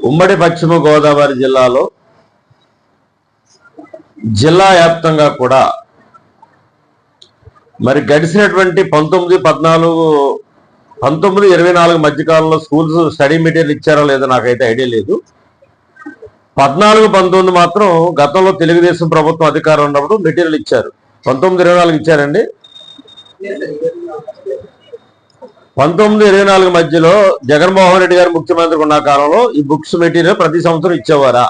ఉమ్మడి పశ్చిమ గోదావరి జిల్లాలో జిల్లా వ్యాప్తంగా కూడా మరి గడిచినటువంటి పంతొమ్మిది పద్నాలుగు పంతొమ్మిది ఇరవై నాలుగు మధ్యకాలంలో స్కూల్స్ స్టడీ మెటీరియల్ ఇచ్చారో లేదో నాకైతే ఐడియా లేదు. పద్నాలుగు పంతొమ్మిది మాత్రం గతంలో తెలుగుదేశం ప్రభుత్వం అధికారం ఉన్నప్పుడు మెటీరియల్ ఇచ్చారు. పంతొమ్మిది ఇరవై నాలుగు ఇచ్చారండి. పంతొమ్మిది ఇరవై నాలుగు మధ్యలో జగన్మోహన్ రెడ్డి గారు ముఖ్యమంత్రి ఉన్న కాలంలో ఈ బుక్స్ మెటీరియల్ ప్రతి సంవత్సరం ఇచ్చేవారా?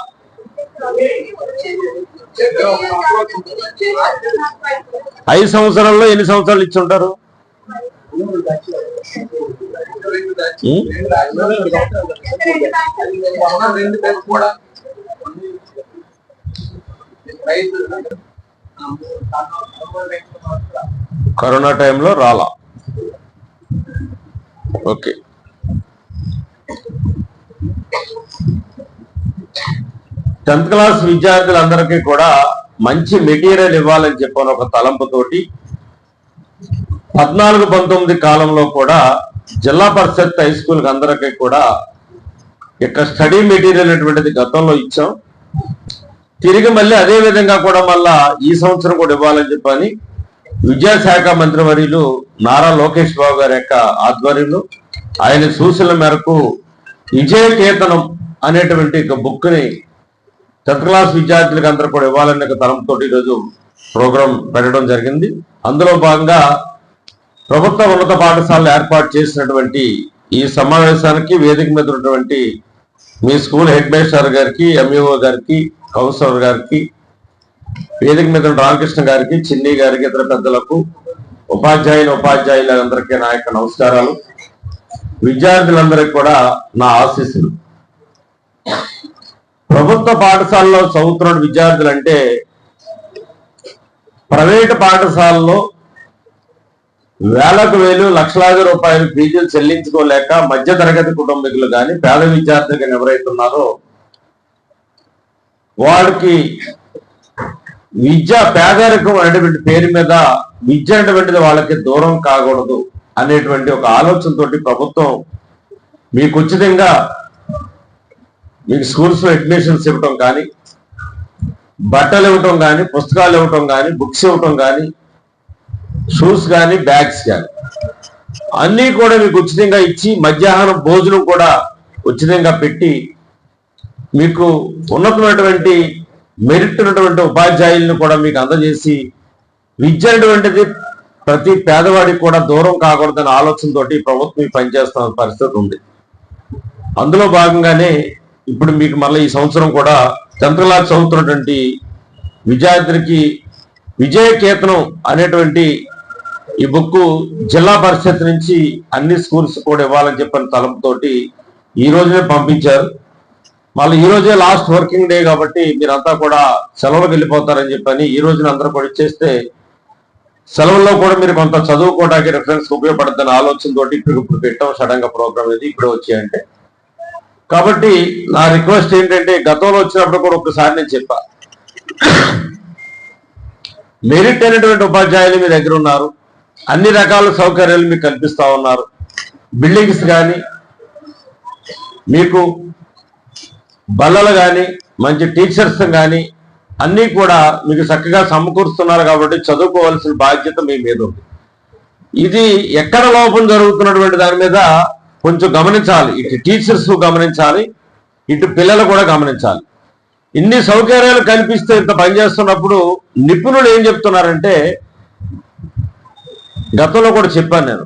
ఐదు సంవత్సరాల్లో ఎన్ని సంవత్సరాలు ఇచ్చి ఉంటారు? కరోనా టైంలో రాలా? ఓకే. టెన్త్ క్లాస్ విద్యార్థులందరికీ కూడా మంచి మెటీరియల్ ఇవ్వాలని చెప్పని ఒక తలంపుతోటి పద్నాలుగు పంతొమ్మిది కాలంలో కూడా జిల్లా పరిషత్ హై స్కూల్ అందరికీ కూడా ఇక్కడ స్టడీ మెటీరియల్ అనేటువంటిది గతంలో ఇచ్చాం. తిరిగి మళ్ళీ అదే విధంగా కూడా మళ్ళా ఈ సంవత్సరం కూడా ఇవ్వాలని చెప్పని విద్యాశాఖ మంత్రి వర్యులు నారా లోకేష్ బాబు గారి యొక్క ఆధ్వర్యంలో ఆయన సూచనల మేరకు విజయ కేతనం అనేటువంటి ఒక బుక్ని టెన్త్ క్లాస్ విద్యార్థులకు అందరూ కూడా ఇవ్వాలనే ఒక తలంతో ఈరోజు ప్రోగ్రాం పెట్టడం జరిగింది. అందులో భాగంగా ప్రభుత్వ ఉన్నత పాఠశాలలు ఏర్పాటు చేసినటువంటి ఈ సమావేశానికి వేదిక మీద ఉన్నటువంటి మీ స్కూల్ హెడ్ మాస్టర్ గారికి ఎంఈఓ గారికి కౌన్సిలర్ గారికి వేదిక మీద ఉన్న రామకృష్ణ గారికి చిన్ని గారికి ఇతర పెద్దలకు ఉపాధ్యాయులు ఉపాధ్యాయులందరికీ నా యొక్క నమస్కారాలు. విద్యార్థులందరికీ కూడా నా ఆశీస్సులు. ప్రభుత్వ పాఠశాలలో చదువుతున్న విద్యార్థులు అంటే ప్రైవేటు పాఠశాలలో వేలకు వేలు లక్షలాది రూపాయలు ఫీజులు చెల్లించుకోలేక మధ్య తరగతి కుటుంబీకులు కానీ పేద విద్యార్థులు కానీ ఎవరైతున్నారో వాడికి విద్య పేదరికం అనేటువంటి పేరు మీద విద్య అనేటువంటిది వాళ్ళకి దూరం కాకూడదు అనేటువంటి ఒక ఆలోచనతోటి ప్రభుత్వం మీకు ఉచితంగా మీకు స్కూల్స్లో అడ్మిషన్స్ ఇవ్వటం కానీ బట్టలు ఇవ్వటం కానీ పుస్తకాలు ఇవ్వటం కానీ బుక్స్ ఇవ్వటం కానీ షూస్ కానీ బ్యాగ్స్ కానీ. అన్నీ కూడా మీకు ఉచితంగా ఇచ్చి మధ్యాహ్నం భోజనం కూడా ఉచితంగా పెట్టి మీకు ఉన్నతమైనటువంటి మెరిట్ ఉన్నటువంటి ఉపాధ్యాయులను కూడా మీకు అందజేసి విద్య అనేటువంటిది ప్రతి పేదవాడికి కూడా దూరం కాకూడదనే ఆలోచనతో ప్రభుత్వం ఈ పనిచేస్తున్న పరిస్థితి ఉంది. అందులో భాగంగానే ఇప్పుడు మీకు మళ్ళీ ఈ సంవత్సరం కూడా టెన్త్ క్లాస్ చదువుతున్నటువంటి విద్యార్థులకి విజయ కేతనం అనేటువంటి ఈ బుక్ జిల్లా పరిషత్ నుంచి అన్ని స్కూల్స్ కూడా ఇవ్వాలని చెప్పిన తలంపుతోటి ఈ రోజునే పంపించారు. మళ్ళీ ఈ రోజే లాస్ట్ వర్కింగ్ డే కాబట్టి మీరంతా కూడా సెలవులకు వెళ్ళిపోతారని చెప్పని ఈ రోజున అందరూ కూడా ఇచ్చేస్తే సెలవుల్లో కూడా మీరు కొంత చదువుకోవడానికి రిఫరెన్స్ ఉపయోగపడుతున్న ఆలోచనతో ఇప్పుడు ఇప్పుడు పెట్టాం సడన్గా ప్రోగ్రామ్ ఇది ఇప్పుడు వచ్చాయంటే. కాబట్టి నా రిక్వెస్ట్ ఏంటంటే గతంలో వచ్చినప్పుడు కూడా ఒకసారి నేను చెప్పా. మెరిట్ అయినటువంటి ఉపాధ్యాయులు మీ దగ్గర ఉన్నారు. అన్ని రకాల సౌకర్యాలు మీకు కల్పిస్తా ఉన్నారు. బిల్డింగ్స్ కానీ మీకు బల్లలు కానీ మంచి టీచర్స్ కానీ అన్నీ కూడా మీకు చక్కగా సమకూరుస్తున్నారు కాబట్టి చదువుకోవాల్సిన బాధ్యత మీ మీద ఉంది. ఇది ఎక్కడ లోపం జరుగుతున్నటువంటి దాని మీద కొంచెం గమనించాలి. ఇటు టీచర్స్ గమనించాలి ఇటు పిల్లలు కూడా గమనించాలి. ఇన్ని సౌకర్యాలు కల్పిస్తే ఇంత పనిచేస్తున్నప్పుడు నిపుణులు ఏం చెప్తున్నారంటే గతంలో కూడా చెప్పాను నేను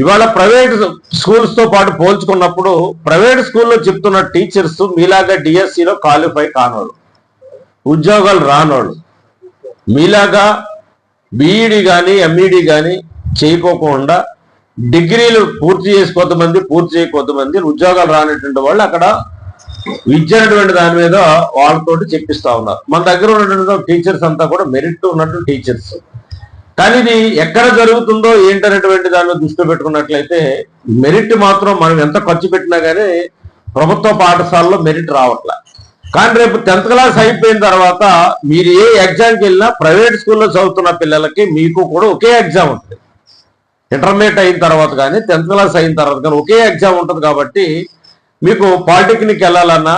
ఇవాళ ప్రైవేట్ స్కూల్స్తో పాటు పోల్చుకున్నప్పుడు ప్రైవేట్ స్కూల్లో చెప్తున్న టీచర్స్ మీలాగా డిఎస్సిలో క్వాలిఫై కానోళ్ళు ఉద్యోగాలు రానోళ్ళు మీలాగా బీఈడి కానీ ఎంఈడి కానీ చేయకోకుండా డిగ్రీలు పూర్తి చేసి కొంతమంది పూర్తి చేయ కొంతమంది ఉద్యోగాలు రానటువంటి వాళ్ళు అక్కడ విద్య అనేటువంటి దాని మీద వాళ్ళతోటి చెప్పిస్తా ఉన్నారు. మన దగ్గర ఉన్నటువంటి టీచర్స్ అంతా కూడా మెరిట్ ఉన్నట్టు టీచర్స్. కానీ ఇది ఎక్కడ జరుగుతుందో ఏంటనేటువంటి దానిలో దృష్టిలో పెట్టుకున్నట్లయితే మెరిట్ మాత్రం మనం ఎంత ఖర్చు పెట్టినా కానీ ప్రభుత్వ పాఠశాలలో మెరిట్ రావట్లే. కానీ రేపు టెన్త్ క్లాస్ అయిపోయిన తర్వాత మీరు ఏ ఎగ్జామ్కి వెళ్ళినా ప్రైవేట్ స్కూల్లో చదువుతున్న పిల్లలకి మీకు కూడా ఒకే ఎగ్జామ్ ఉంటుంది. ఇంటర్మీడియట్ అయిన తర్వాత కానీ టెన్త్ క్లాస్ అయిన తర్వాత కానీ ఒకే ఎగ్జామ్ ఉంటుంది కాబట్టి మీకు పాలిటెక్నిక్ వెళ్ళాలన్నా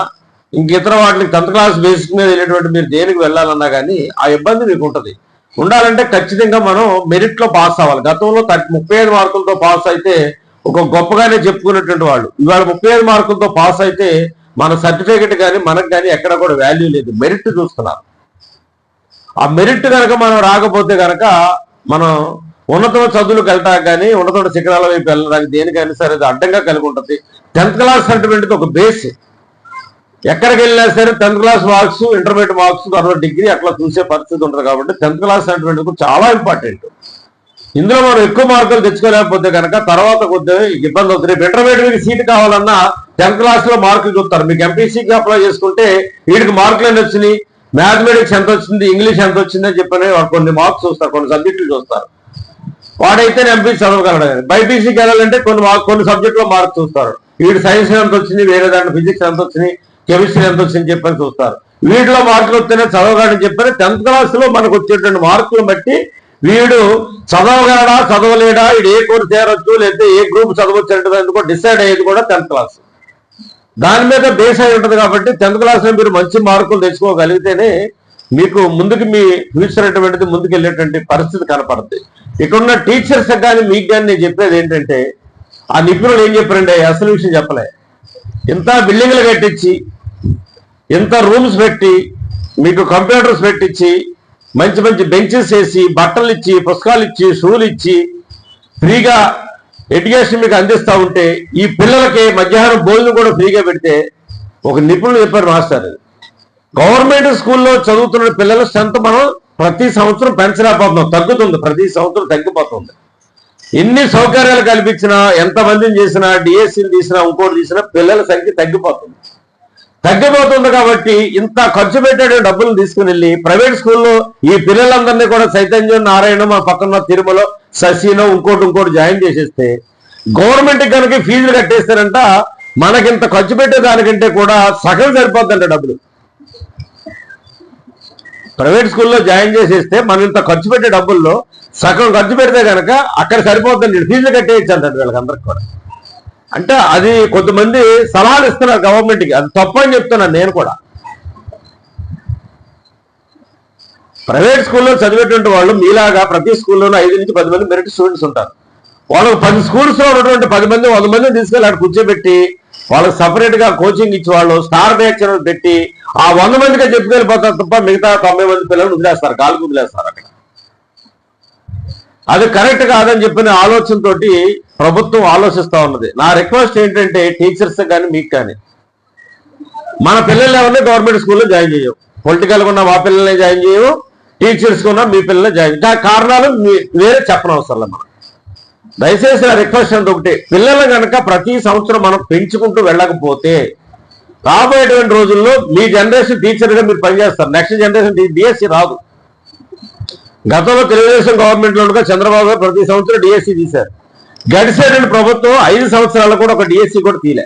ఇంక ఇతర వాటికి టెన్త్ క్లాస్ బేసిక్ మీద వెళ్ళేటువంటి మీరు దేనికి వెళ్ళాలన్నా కానీ ఆ ఇబ్బంది మీకు ఉంటుంది. ఉండాలంటే ఖచ్చితంగా మనం మెరిట్లో పాస్ అవ్వాలి. గతంలో ముప్పై ఐదు మార్కులతో పాస్ అయితే ఒక గొప్పగానే చెప్పుకునేటువంటి వాళ్ళు. ఇవాళ ముప్పై ఐదు మార్కులతో పాస్ అయితే మన సర్టిఫికెట్ కానీ మనకు కానీ ఎక్కడ కూడా వాల్యూ లేదు. మెరిట్ చూస్తున్నారు ఆ మెరిట్ కనుక మనం రాకపోతే కనుక మనం ఉన్నత చదువులకు వెళ్ళడానికి కానీ ఉన్నత శిఖరాల వైపు వెళ్ళడానికి దేనికైనా సరే అది అడ్డంగా కలిగి ఉంటుంది. టెన్త్ క్లాస్ సర్టిఫికెట్ ఒక బేస్ ఎక్కడికి వెళ్ళినా సరే tenth class marks intermediate marks తర్వాత డిగ్రీ అట్లా చూసే పరిస్థితి ఉంటుంది కాబట్టి టెన్త్ క్లాస్ సర్టిఫికెట్ చాలా ఇంపార్టెంట్. ఇందులో మనం ఎక్కువ మార్కులు తెచ్చుకోలేకపోతే కనుక తర్వాత కొద్దిగా ఇబ్బంది అవుతుంది. రేపు ఇంటర్మీడియట్ సీట్ కావాలన్నా టెన్త్ క్లాస్లో మార్కులు చూస్తారు. మీకు ఎంపీసీకి అప్లై చేసుకుంటే వీడికి మార్కులు ఎన్ని వచ్చినాయి? మ్యాథమెటిక్స్ ఎంత వచ్చింది? ఇంగ్లీష్ ఎంత వచ్చింది అని చెప్పని వాడు కొన్ని మార్క్స్ చూస్తారు. కొన్ని సబ్జెక్టులు చూస్తారు. వాడైతే ఎంపీసీ చదవగలడు. కానీ బైపీసీకి వెళ్ళాలంటే కొన్ని కొన్ని సబ్జెక్టులో మార్క్స్ చూస్తారు. వీడు సైన్స్ ఎంత వచ్చింది? వేరే దాంట్లో ఫిజిక్స్ ఎంత వచ్చినాయి కెమిస్ట్రీ ఎంత వచ్చింది చెప్పని చూస్తారు. వీటిలో మార్కులు వస్తేనే చదవగలని చెప్పని టెన్త్ క్లాస్లో మనకు వచ్చేటువంటి మార్కులు బట్టి వీడు చదవగలడా చదవలేడా వీడు ఏ కోర్సు చేరొచ్చు లేకపోతే ఏ గ్రూప్ చదవచ్చు అంటే డిసైడ్ అయ్యేది కూడా టెన్త్ క్లాస్. దాని మీద బేస్ అయి ఉంటుంది కాబట్టి టెన్త్ క్లాస్లో మీరు మంచి మార్కులు తెచ్చుకోగలిగితేనే మీకు ముందుకు మీ ఫ్యూచర్ అటువంటిది ముందుకు వెళ్ళేటువంటి పరిస్థితి కనపడుతుంది ఇక్కడున్న టీచర్స్ కానీ మీకు కానీ నేను చెప్పేది ఏంటంటే ఆ నిపుణులు ఏం చెప్పారండి అసలు విషయం చెప్పలే. ఇంత బిల్డింగ్లు కట్టించి ఇంత రూమ్స్ పెట్టి మీకు కంప్యూటర్స్ పెట్టించి మంచి మంచి బెంచెస్ వేసి బట్టలు ఇచ్చి పుస్తకాలు ఇచ్చి షూలు ఇచ్చి ఫ్రీగా ఎడ్యుకేషన్ మీకు అందిస్తా ఉంటే ఈ పిల్లలకి మధ్యాహ్నం భోజనం కూడా ఫ్రీగా పెడితే ఒక నిపుణులు చెప్పారు మాస్టర్. గవర్నమెంట్ స్కూల్లో చదువుతున్న పిల్లల స్ట్రెంత్ మనం ప్రతి సంవత్సరం పెంచలేకపోతున్నాం. తగ్గుతుంది. ప్రతి సంవత్సరం తగ్గిపోతుంది. ఎన్ని సౌకర్యాలు కల్పించినా ఎంతమందిని చేసినా డిఎస్సీని తీసినా ఇంకోటి తీసినా పిల్లల సంఖ్య తగ్గిపోతుంది. తగ్గిపోతుంది కాబట్టి ఇంత ఖర్చు పెట్టే డబ్బులు తీసుకుని వెళ్ళి ప్రైవేట్ స్కూల్లో ఈ పిల్లలందరినీ కూడా చైతన్యం నారాయణ మా పక్కన తిరుమల శశినో ఇంకోటి ఇంకోటి జాయిన్ చేసేస్తే గవర్నమెంట్ కనుక ఫీజులు కట్టేస్తారంట మనకింత ఖర్చు పెట్టే దానికంటే కూడా సగం సరిపోద్దంట డబ్బులు. ప్రైవేట్ స్కూల్లో జాయిన్ చేసేస్తే మనం ఇంత ఖర్చు పెట్టే డబ్బుల్లో సగం ఖర్చు పెడితే కనుక అక్కడ సరిపోతుంది ఫీజులు కట్టేయచ్చు అంటారు వీళ్ళకందరికి కూడా. అంటే అది కొంతమంది సలహాలు ఇస్తున్నారు గవర్నమెంట్కి అది తప్పని అని చెప్తున్నాను నేను కూడా. ప్రైవేట్ స్కూల్లో చదివేటువంటి వాళ్ళు మీలాగా ప్రతి స్కూల్లోనూ ఐదు నుంచి పది మంది మెరిట్ స్టూడెంట్స్ ఉంటారు. వాళ్ళకు పది స్కూల్స్లో ఉన్నటువంటి పది మంది వంద మందిని తీసుకెళ్ళి అక్కడ కూర్చోబెట్టి వాళ్ళకి సపరేట్గా కోచింగ్ ఇచ్చి వాళ్ళు స్టార్ బ్యాచ్ పెట్టి ఆ వంద మందిగా చెప్పుకెళ్ళిపోతారు తప్ప మిగతా తొంభై మంది పిల్లలు వదిలేస్తారు గాలికి వదిలేస్తారు అక్కడ అది కరెక్ట్ కాదని చెప్పిన ఆలోచనతో ప్రభుత్వం ఆలోచిస్తా ఉన్నది. నా రిక్వెస్ట్ ఏంటంటే టీచర్స్ కానీ మీకు కానీ మన పిల్లలు ఎవరిని గవర్నమెంట్ స్కూల్లో జాయిన్ చేయవు. పొలిటికల్ ఉన్న మా పిల్లల్ని జాయిన్ చేయవు టీచర్స్ ఉన్న మీ పిల్లల్ని జాయిన్ కా- కారణాలు మీ- వేరే చెప్పనవసరం మనం దయచేసి నా రిక్వెస్ట్ అంటే ఒకటి పిల్లలు కనుక ప్రతి సంవత్సరం మనం పెంచుకుంటూ వెళ్ళకపోతే రాబోయేటువంటి రోజుల్లో మీ జనరేషన్ టీచర్గా మీరు పనిచేస్తారు. నెక్స్ట్ జనరేషన్ డిఎస్సి రాదు. గతంలో తెలుగుదేశం గవర్నమెంట్లో ఉండగా చంద్రబాబు గారు ప్రతి సంవత్సరం డిఎస్సి తీశారు. గడిచేటువంటి ప్రభుత్వం ఐదు సంవత్సరాలు కూడా ఒక డిఎస్సి కూడా తీలే.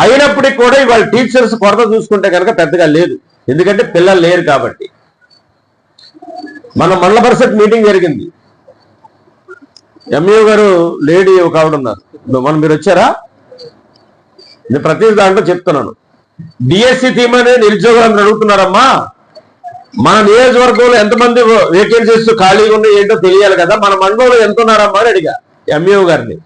అయినప్పటికీ కూడా ఇవాళ టీచర్స్ కొరత చూసుకుంటే కనుక పెద్దగా లేదు. ఎందుకంటే పిల్లలు లేరు కాబట్టి. మన మండల పరిషత్ మీటింగ్ జరిగింది. ఎంఈఓ గారు లేడీ ఒక ఆవిడ ఉన్నారు. మనం మీరు వచ్చారా? నేను ప్రతి దాంట్లో చెప్తున్నాను. డిఎస్సి తీమని నిరుద్యోగులందరూ అడుగుతున్నారమ్మా. మన నియోజకవర్గంలో ఎంతమంది వేకెన్సీస్ ఖాళీగా ఉన్నాయి ఏంటో తెలియాలి కదా. మన మండలంలో ఎంత ఉన్నారమ్మా అని అడిగా ఎంఈఓ గారిని.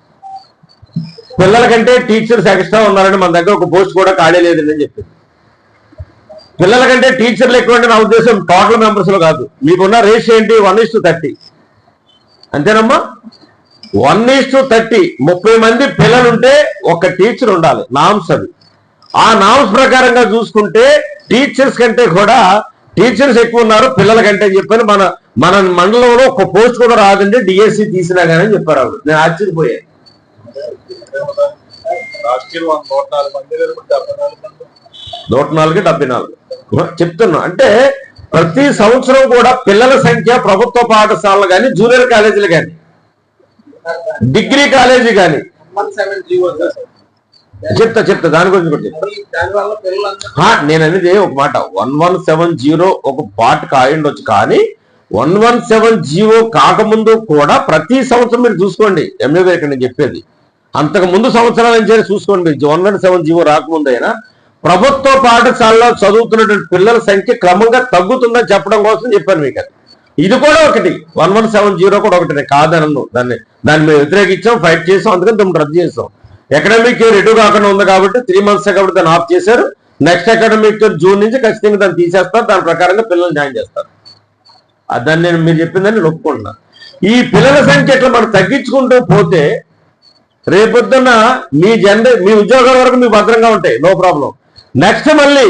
పిల్లల కంటే టీచర్స్ ఎక్స్ట్రా ఉన్నారని మన దగ్గర ఒక పోస్ట్ కూడా ఖాళీ లేదని అని చెప్పింది పిల్లల కంటే టీచర్లు ఎక్కువ అంటే నా ఉద్దేశం టోటల్ మెంబర్స్లో కాదు. మీకున్న రేషియో ఏంటి? వన్ ఇస్ టు థర్టీ అంతేనమ్మా? వన్ ఈస్ టు థర్టీ ముప్పై మంది పిల్లలుంటే ఒక టీచర్ ఉండాలి. నామ్స్ అవి. ఆ నామ్స్ ప్రకారంగా చూసుకుంటే టీచర్స్ కంటే కూడా టీచర్స్ ఎక్కువ ఉన్నారు పిల్లల కంటే అని చెప్పని మన మన మండలంలో ఒక పోస్ట్ కూడా రాదండి డిఎస్సి తీసినా కానీ అని చెప్పారు ఆవిడ. నేను ఆశ్చర్యపోయాను. నూట నాలుగు నాలుగు నూట నాలుగు డెబ్బై నాలుగు. చెప్తున్నా అంటే ప్రతి సంవత్సరం కూడా పిల్లల సంఖ్య ప్రభుత్వ పాఠశాలలు కానీ జూనియర్ కాలేజీలు కానీ డిగ్రీ కాలేజీ కానీ వన్ సెవెన్ జీవో సార్ చెప్తా చెప్తా దాని గురించి కూడా చెప్తా. నేను అనేది ఒక మాట. వన్ వన్ సెవెన్ జీరో ఒక పార్ట్ కాయండొచ్చు కానీ వన్ వన్ సెవెన్ జీరో కాకముందు కూడా ప్రతి సంవత్సరం మీరు చూసుకోండి. ఎంఏ గారు ఇక్కడ నేను చెప్పేది. అంతకు ముందు సంవత్సరాల నుంచి చూసుకోండి. వన్ వన్ సెవెన్ జీవో రాకముందు అయినా ప్రభుత్వ పాఠశాలలో చదువుతున్నటువంటి పిల్లల సంఖ్య క్రమంగా తగ్గుతుందని చెప్పడం కోసం చెప్పాను మీకు ఇది కూడా ఒకటి. వన్ వన్ సెవెన్ జీరో కూడా ఒకటి కాదనను. దాన్ని దాన్ని మేము వ్యతిరేకించాం ఫైట్ చేసాం అందుకని దాన్ని రద్దు చేసాం. ఎకడమిక్ ఇయర్ ఎటు కాకుండా ఉంది కాబట్టి త్రీ మంత్స్ కాబట్టి దాన్ని ఆఫ్ చేశారు. నెక్స్ట్ అకాడమిక్ ఇయర్ జూన్ నుంచి ఖచ్చితంగా దాన్ని తీసేస్తారు. దాని ప్రకారంగా పిల్లలు జాయిన్ చేస్తారు. దాన్ని నేను మీరు చెప్పిందని నేను ఈ పిల్లల సంఖ్య ఇట్లా మనం తగ్గించుకుంటూ పోతే రేపొద్దున్న మీ జనరే మీ ఉద్యోగాల వరకు మీకు భద్రంగా ఉంటాయి. నో ప్రాబ్లం నెక్స్ట్ మళ్ళీ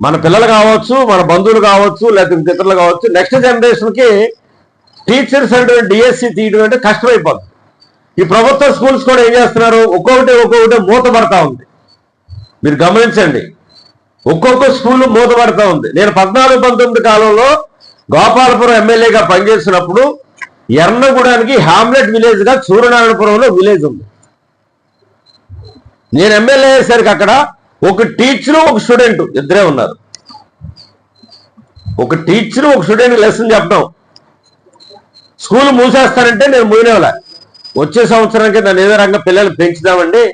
మన పిల్లలు కావచ్చు మన బంధువులు కావచ్చు లేకపోతే ఇతరులు కావచ్చు నెక్స్ట్ జనరేషన్కి టీచర్స్ అంటే డిఎస్సి తీయడం అంటే కష్టమైపోతుంది ఈ ప్రభుత్వ స్కూల్స్ కూడా ఏం చేస్తున్నారు? ఒక్కొక్కటి ఒక్కొక్కటి మూతపడతా ఉంది. మీరు గమనించండి. ఒక్కొక్క స్కూల్ మూతపడతా ఉంది. నేను పద్నాలుగు పంతొమ్మిది కాలంలో గోపాలపురం ఎమ్మెల్యేగా పనిచేసినప్పుడు ఎర్నగూడానికి హామ్లెట్ విలేజ్గా సూర్యనారాయణపురంలో విలేజ్ ఉంది. నేను ఎమ్మెల్యే అయ్యేసరికి అక్కడ ఒక టీచరు ఒక స్టూడెంట్ ఇద్దరే ఉన్నారు. ఒక టీచరు ఒక స్టూడెంట్ లెసన్ చెప్పడం. స్కూల్ మూసేస్తానంటే నేను మూయనేవాళ్ళ వచ్చే సంవత్సరానికి దాని ఏదో రంగ పిల్లలు పెంచుదామండి.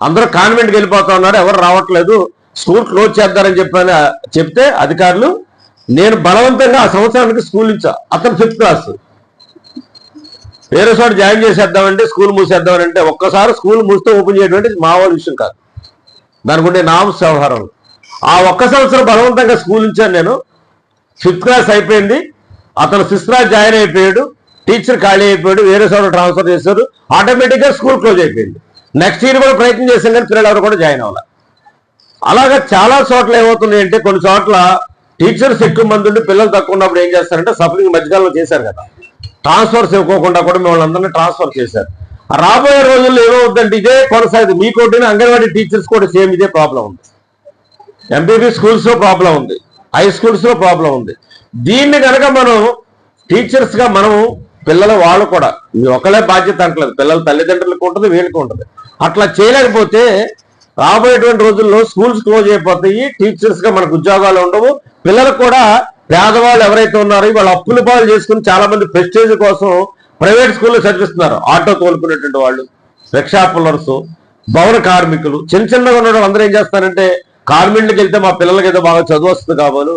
అందరూ కాన్వెంట్కి వెళ్ళిపోతా ఉన్నారు ఎవరు రావట్లేదు. స్కూల్ క్లోజ్ చేద్దారని చెప్పాను చెప్తే అధికారులు నేను బలవంతంగా ఆ సంవత్సరానికి స్కూల్ ఇచ్చా అతను ఫిఫ్త్ క్లాస్ వేరే చోట జాయిన్ చేసేద్దామంటే స్కూల్ మూసేద్దామని అంటే ఒక్కసారి స్కూల్ మూస్తే ఓపెన్ చేయడం మామూలు విషయం కాదు. దానికి ఉండే నామ్స్ వ్యవహారం ఆ ఒక్క సంవత్సరం బలవంతంగా స్కూల్ ఇచ్చాను నేను. ఫిఫ్త్ క్లాస్ అయిపోయింది. అతను సిక్స్త్ క్లాస్ జాయిన్ అయిపోయాడు. టీచర్ ఖాళీ అయిపోయాడు వేరే చోట ట్రాన్స్ఫర్ చేశారు ఆటోమేటిక్గా స్కూల్ క్లోజ్ అయిపోయింది. నెక్స్ట్ ఇయర్ కూడా ప్రయత్నం చేశాం కానీ పిల్లలు ఎవరు కూడా జాయిన్ అవ్వాలి. అలాగా చాలా చోట్ల ఏమవుతున్నాయి అంటే కొన్ని చోట్ల టీచర్స్ ఎక్కువ మంది ఉండి పిల్లలు తక్కువ ఉన్నప్పుడు ఏం చేస్తారంటే సఫరింగ్ మధ్యకాలంలో చేశారు కదా. ట్రాన్స్ఫర్స్ ఇవ్వకోకుండా కూడా మిమ్మల్ని అందరినీ ట్రాన్స్ఫర్ చేశారు. రాబోయే రోజుల్లో ఏమవుతుందంటే ఇదే కొనసాగింది. మీకోటి అంగన్వాడీ టీచర్స్ కూడా సేమ్ ఇదే ప్రాబ్లం ఉంది. ఎంబీబీ స్కూల్స్లో ప్రాబ్లం ఉంది. హై స్కూల్స్లో ప్రాబ్లం ఉంది. దీన్ని కనుక మనం టీచర్స్గా మనం పిల్లలు వాళ్ళు కూడా. ఇది ఒకళ్ళే బాధ్యత అంటలేదు. పిల్లల తల్లిదండ్రులకు ఉంటుంది వీళ్ళకి ఉంటుంది. అట్లా చేయలేకపోతే రాబోయేటువంటి రోజుల్లో స్కూల్స్ క్లోజ్ అయిపోతాయి టీచర్స్గా మనకు ఉద్యోగాలు ఉండవు. పిల్లలు కూడా పేదవాళ్ళు ఎవరైతే ఉన్నారో వాళ్ళు అప్పులు పాలు చేసుకుని చాలా మంది ప్రెస్టేజ్ కోసం ప్రైవేట్ స్కూల్లో చదివిస్తున్నారు. ఆటో తోలుకునేటువంటి వాళ్ళు రిక్షా పుల్లర్స్ భవన కార్మికులు చిన్న చిన్నగా ఉన్న అందరూ ఏం చేస్తారంటే కార్మికులకి వెళ్తే మా పిల్లలకి ఏదో బాగా చదువు వస్తుంది కాబోలు.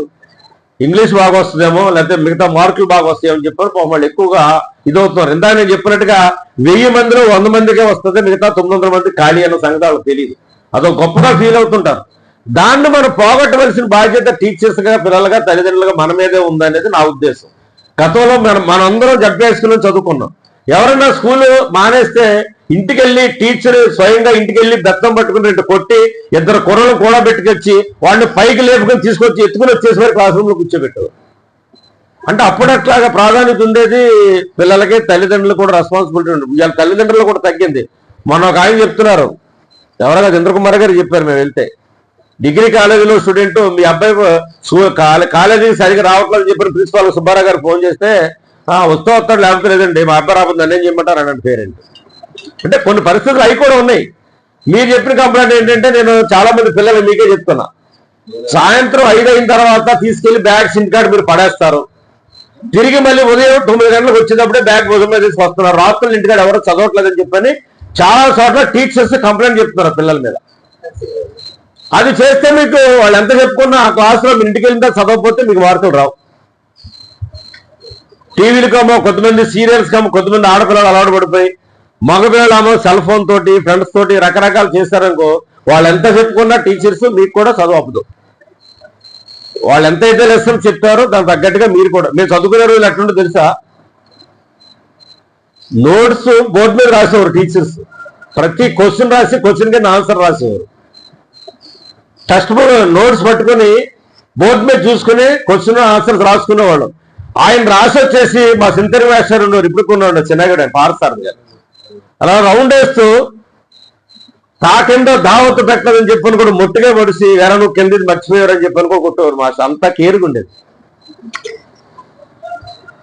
ఇంగ్లీష్ బాగా వస్తుందేమో లేకపోతే మిగతా మార్కులు బాగా వస్తాయేమో చెప్పారు. పాపం వాళ్ళు ఎక్కువగా ఇదవుతున్నారు. ఇందాక నేను చెప్పినట్టుగా వెయ్యి మందిలో వంద మందికే వస్తుంది మిగతా తొమ్మిది వందల మంది ఖాళీ అన్న సంగతి వాళ్ళకి తెలియదు అదో గొప్పగా ఫీల్ అవుతుంటారు. దాన్ని మనం పోగొట్టవలసిన బాధ్యత టీచర్స్గా పిల్లలుగా తల్లిదండ్రులుగా మన మీదే ఉందనేది నా ఉద్దేశం. గతంలో మనం మనందరం జడ్పేసుకుని చదువుకున్నాం. ఎవరైనా స్కూల్ మానేస్తే ఇంటికెళ్ళి టీచర్ స్వయంగా ఇంటికెళ్ళి బెత్తం పట్టుకుని రెండు కొట్టి ఇద్దరు కుర్రలు కూడా పెట్టుకొచ్చి వాళ్ళని పైకి లేపుకొని తీసుకొచ్చి ఎత్తుకుని వచ్చేసరికి క్లాస్ రూమ్లో కూర్చోబెట్టారు అంటే అప్పుడట్లాగా ప్రాధాన్యత ఉండేది పిల్లలకి తల్లిదండ్రులు కూడా రెస్పాన్సిబిలిటీ ఉండదు. ఇవాళ తల్లిదండ్రులు కూడా తగ్గింది. మొన్న ఒక ఆయన చెప్తున్నారు. ఎవరైనా చంద్రకుమార్ గారు చెప్పారు మేము వెళ్తే. డిగ్రీ కాలేజీలో స్టూడెంట్ మీ అబ్బాయి స్కూ- కాలేజీకి సరిగ్గా రావట్లేదు చెప్పిన ప్రిన్సిపాల్ సుబ్బారావు గారు ఫోన్ చేస్తే "ఆ, వస్తూ వస్తాడు లేకపోతే లేదండి మా అబ్బాయి రాబోతుంది అని ఏం అన్నాడు పేరెంట్. అంటే కొన్ని పరిస్థితులు అవి కూడా ఉన్నాయి. మీరు చెప్పిన కంప్లైంట్ ఏంటంటే నేను చాలా మంది పిల్లలు మీకే చెప్తున్నా. సాయంత్రం ఐదు అయిన తర్వాత తీసుకెళ్ళి బ్యాగ్స్ ఇంటికాడ మీరు పడేస్తారు. తిరిగి మళ్ళీ ఉదయం తొమ్మిది గంటలకు వచ్చేటప్పుడే బ్యాగ్ భుజం మీద తీసుకు వస్తున్నారు. రాత్రులు ఇంటికాడ ఎవరు చదవట్లేదని చెప్పని చాలా చోట్ల టీచర్స్ కంప్లైంట్ చెప్తున్నారు పిల్లల మీద. అది చేస్తే మీకు వాళ్ళు ఎంత చెప్పుకున్నా ఆ క్లాస్లో మీ ఇంటికి వెళ్ళినా చదవకపోతే మీకు మార్కులు రావు. టీవీలు కమ్మో కొంతమంది సీరియల్స్ కమ్మో కొంతమంది ఆడపిల్లలు అలవాటు పడిపోయి మగపిల్లలు సెల్ ఫోన్ తోటి ఫ్రెండ్స్ తోటి రకరకాలు చేశారనుకో వాళ్ళు ఎంత చెప్పుకున్నా టీచర్స్ మీకు కూడా చదువు అప్పదు వాళ్ళు అయితే లెసన్ చెప్తారో దాని తగ్గట్టుగా మీరు కూడా మీరు చదువుకునే రోజులు ఎట్లుండో తెలుసా? నోట్స్ బోర్డు మీద రాసేవారు టీచర్స్ ప్రతి క్వశ్చన్ రాసి క్వశ్చన్ కింద ఆన్సర్ రాసేవారు. టెక్స్ట్ బుక్ నోట్స్ పట్టుకొని బోర్డు మీద చూసుకుని క్వశ్చన్ ఆన్సర్స్ రాసుకునేవాళ్ళం. ఆయన రాసి వచ్చేసి మా సింతరి వేస్తారు ఉన్నారు ఇప్పుడు కొన్నాడు చిన్నగడ పారసార్ గారు అలా రౌండ్ వేస్తూ తాకిందో దావత్తు పెట్టదని చెప్పని కూడా మొట్టుగా పడిసి వేరే నువ్వు కింద మర్చిపోయారని చెప్పని కూడా కొట్టేవారు మా అంతా కేరుగా ఉండేది.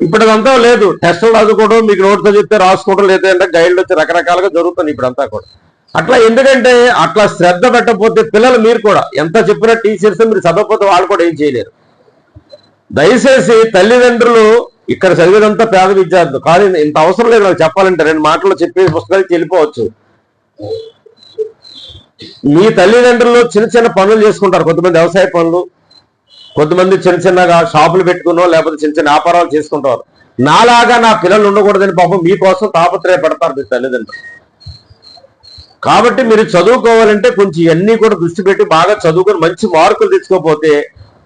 ఇప్పుడు అదంతా లేదు టెస్టులు రాసుకోవడం మీకు నోట్తో చెప్తే రాసుకోవడం లేదంటే గైడ్లు వచ్చి రకరకాలుగా జరుగుతుంది ఇప్పుడంతా కూడా. అట్లా ఎందుకంటే అట్లా శ్రద్ధ పెట్టకపోతే పిల్లలు మీరు కూడా ఎంత చెప్పినా టీచర్స్ మీరు చదవకపోతే వాళ్ళు కూడా ఏం చేయలేరు. దయచేసి తల్లిదండ్రులు ఇక్కడ చదివేదంతా పేద విద్యార్థులు. కానీ ఇంత అవసరం లేదు నాకు చెప్పాలంటే. రెండు మాటలు చెప్పేసి పుస్తకాలు వెళ్ళిపోవచ్చు మీ తల్లిదండ్రులు చిన్న చిన్న పనులు చేసుకుంటారు. కొంతమంది వ్యవసాయ పనులు కొంతమంది చిన్న చిన్నగా షాపులు పెట్టుకున్నో లేకపోతే చిన్న చిన్న వ్యాపారాలు చేసుకుంటారు. నాలాగా నా పిల్లలు ఉండకూడదని పాపం మీకోసం తాపత్రయపడతారు మీ తల్లిదండ్రులు. కాబట్టి మీరు చదువుకోవాలంటే కొంచెం ఇవన్నీ కూడా దృష్టి పెట్టి బాగా చదువుకొని మంచి మార్కులు తెచ్చుకోకపోతే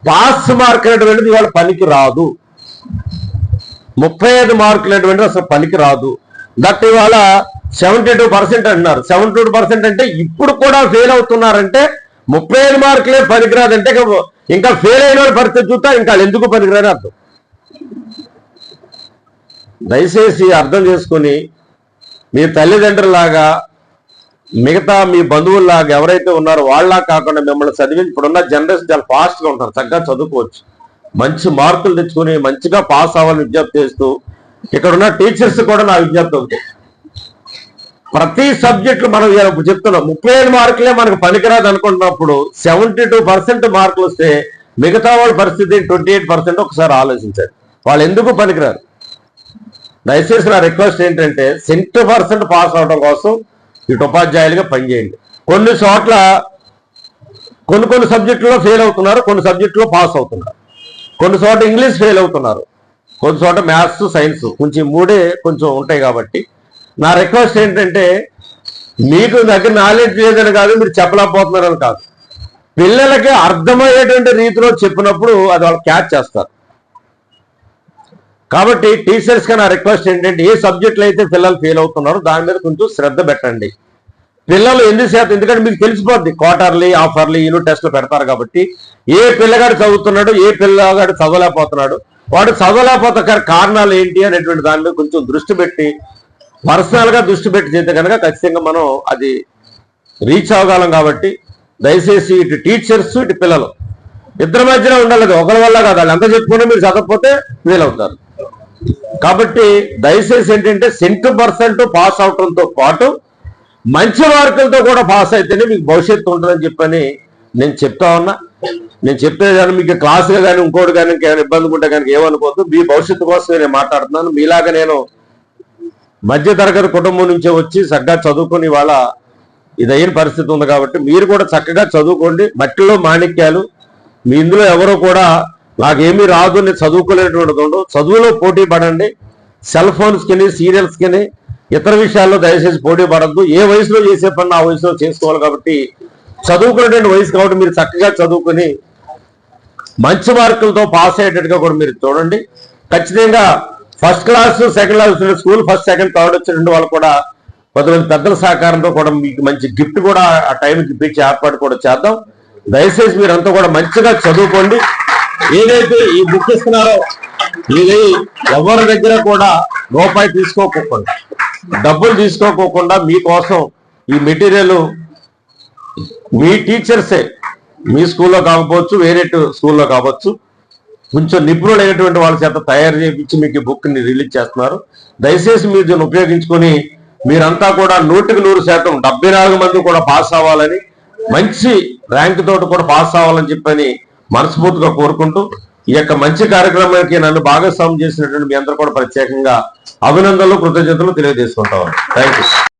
పాస్ మార్క్ అనేటువంటిది వాళ్ళ పనికి రాదు. ముప్పై ఐదు మార్కులు అటువంటి అసలు పనికి రాదు దట్ ఇవాళ సెవెంటీ టూ పర్సెంట్ అంటున్నారు. సెవెంటీ టూ పర్సెంట్ అంటే ఇప్పుడు కూడా ఫెయిల్ అవుతున్నారంటే ముప్పై ఐదు మార్కులే పనికిరాదంటే ఇంకా- ఇంకా ఫెయిల్ అయిన వాళ్ళు పరిస్థితి చూస్తా ఇంకా ఎందుకు పనికిరాని అర్థం? దయచేసి అర్థం చేసుకొని మీ తల్లిదండ్రులాగా మిగతా మీ బంధువుల్లాగా ఎవరైతే ఉన్నారో వాళ్ళ కాకుండా మిమ్మల్ని చదివి ఇప్పుడున్న జనరేషన్ చాలా ఫాస్ట్గా ఉంటారు. చక్కగా చదువుకోవచ్చు. మంచి మార్కులు తెచ్చుకొని మంచిగా పాస్ అవ్వాలని విజ్ఞప్తి చేస్తూ ఇక్కడ ఉన్న టీచర్స్ కూడా నా విజ్ఞప్తి ఒకటి. ప్రతి సబ్జెక్టు మనం చెప్తున్నాం. ముప్పై ఐదు మార్కులే మనకు పనికిరాదు అనుకుంటున్నప్పుడు సెవెంటీ టూ పర్సెంట్ మార్కులు వస్తే మిగతా వాళ్ళ పరిస్థితి ట్వంటీ ఎయిట్ పర్సెంట్ ఒకసారి ఆలోచించారు వాళ్ళు ఎందుకు పనికిరారు? దయచేసి నా రిక్వెస్ట్ ఏంటంటే సెంటీ పర్సెంట్ పాస్ అవడం కోసం ఇటు ఉపాధ్యాయులుగా పనిచేయండి. కొన్ని చోట్ల కొన్ని కొన్ని సబ్జెక్టులో ఫెయిల్ అవుతున్నారు కొన్ని సబ్జెక్టులో పాస్ అవుతున్నారు. కొన్ని చోట్ల ఇంగ్లీష్ ఫెయిల్ అవుతున్నారు. కొన్ని చోట మ్యాథ్స్ సైన్స్ కొంచెం మూడే కొంచెం ఉంటాయి కాబట్టి నా రిక్వెస్ట్ ఏంటంటే మీకు దగ్గర నాలెడ్జ్ లేదని కాదు మీరు చెప్పలేకపోతున్నారని కాదు. పిల్లలకి అర్థమయ్యేటువంటి రీతిలో చెప్పినప్పుడు అది వాళ్ళు క్యాచ్ చేస్తారు. కాబట్టి టీచర్స్కి నా రిక్వెస్ట్ ఏంటంటే ఏ సబ్జెక్టులు అయితే పిల్లలు ఫెయిల్ అవుతున్నారో దాని మీద కొంచెం శ్రద్ధ పెట్టండి. పిల్లలు ఎందుకు శాతం ఎందుకంటే మీకు తెలిసిపోద్ది క్వార్టర్లీ ఆఫర్లీ యూనిట్ టెస్ట్లు పెడతారు కాబట్టి ఏ పిల్లగాడు చదువుతున్నాడు ఏ పిల్లగాడు చదవలేకపోతున్నాడు వాడు చదవలేకపోతే కారణాలు ఏంటి అనేటువంటి దాని మీద కొంచెం దృష్టి పెట్టి పర్సనల్గా దృష్టి పెట్టి చేస్తే కనుక ఖచ్చితంగా మనం అది రీచ్ అవ్వగలం కాబట్టి దయచేసి ఇటు టీచర్స్ ఇటు పిల్లలు ఇద్దరి మధ్యన ఉండాలి ఒకరి వల్ల కాదు వాళ్ళు ఎంత చెప్పుకున్నా మీరు చదవకపోతే ఫెయిల్ అవుతారు. కాబట్టి దయచేసి ఏంటంటే సెంటు పర్సెంట్ పాస్ అవటంతో పాటు మంచి మార్కులతో కూడా పాస్ అయితేనే మీకు భవిష్యత్తు ఉంటుందని చెప్పని నేను చెప్తా ఉన్నా. నేను చెప్పేది కానీ మీకు క్లాసుగా కానీ ఇంకోటి కానీ ఇంకేమైనా ఇబ్బంది ఉంటే కనుక ఏమనుకోవద్దు. మీ భవిష్యత్తు కోసమే నేను మాట్లాడుతున్నాను. మీలాగా నేను మధ్య తరగతి కుటుంబం నుంచే వచ్చి చక్కగా చదువుకుని వాళ్ళ ఇదైన పరిస్థితి ఉంది కాబట్టి మీరు కూడా చక్కగా చదువుకోండి. మట్టిలో మాణిక్యాలు. మీ ఇందులో ఎవరో కూడా నాకేమీ రాదు నేను చదువుకోలేటువంటి చదువులో పోటీ పడండి. సెల్ ఫోన్స్కిని సీరియల్స్కి ఇతర విషయాల్లో దయచేసి పోటీ పడద్దు. ఏ వయసులో చేసే పని ఆ వయసులో చేసుకోవాలి కాబట్టి చదువుకునేటువంటి వయసు కాబట్టి మీరు చక్కగా చదువుకుని మంచి మార్కులతో పాస్ అయ్యేటట్టుగా కూడా మీరు చూడండి. ఖచ్చితంగా first class second class school first second third వచ్చిన వాళ్ళు కూడా కొంతమంది పెద్దల సహకారంతో కూడా మీకు మంచి గిఫ్ట్ కూడా ఆ టైంకి ఇప్పించే ఏర్పాటు కూడా చేద్దాం. దయచేసి మీరంతా కూడా మంచిగా చదువుకోండి. ఏదైతే ఈ బుక్ ఇస్తున్నారో ఇది ఎవరి దగ్గర కూడా రూపాయి తీసుకోకుండా డబ్బులు తీసుకోకోకుండా మీకోసం ఈ మెటీరియల్ మీ టీచర్సే. మీ స్కూల్లో కాకపోవచ్చు వేరే స్కూల్లో కావచ్చు. కొంచెం నిపుణులైనటువంటి వాళ్ళ చేత తయారు చేయించి మీకు ఈ బుక్ని రిలీజ్ చేస్తున్నారు. దయచేసి మీరు దీన్ని ఉపయోగించుకొని మీరంతా కూడా నూటికి నూరు శాతం డెబ్బై నాలుగు మంది కూడా పాస్ అవ్వాలని మంచి ర్యాంక్ తోటి కూడా పాస్ అవ్వాలని చెప్పని మనస్ఫూర్తిగా కోరుకుంటూ ఈ యొక్క మంచి కార్యక్రమానికి నన్ను భాగస్వామ్యం చేసినటువంటి మీ అందరూ కూడా ప్రత్యేకంగా అభినందనలు కృతజ్ఞతలు తెలియజేసుకుంటాం థ్యాంక్ యూ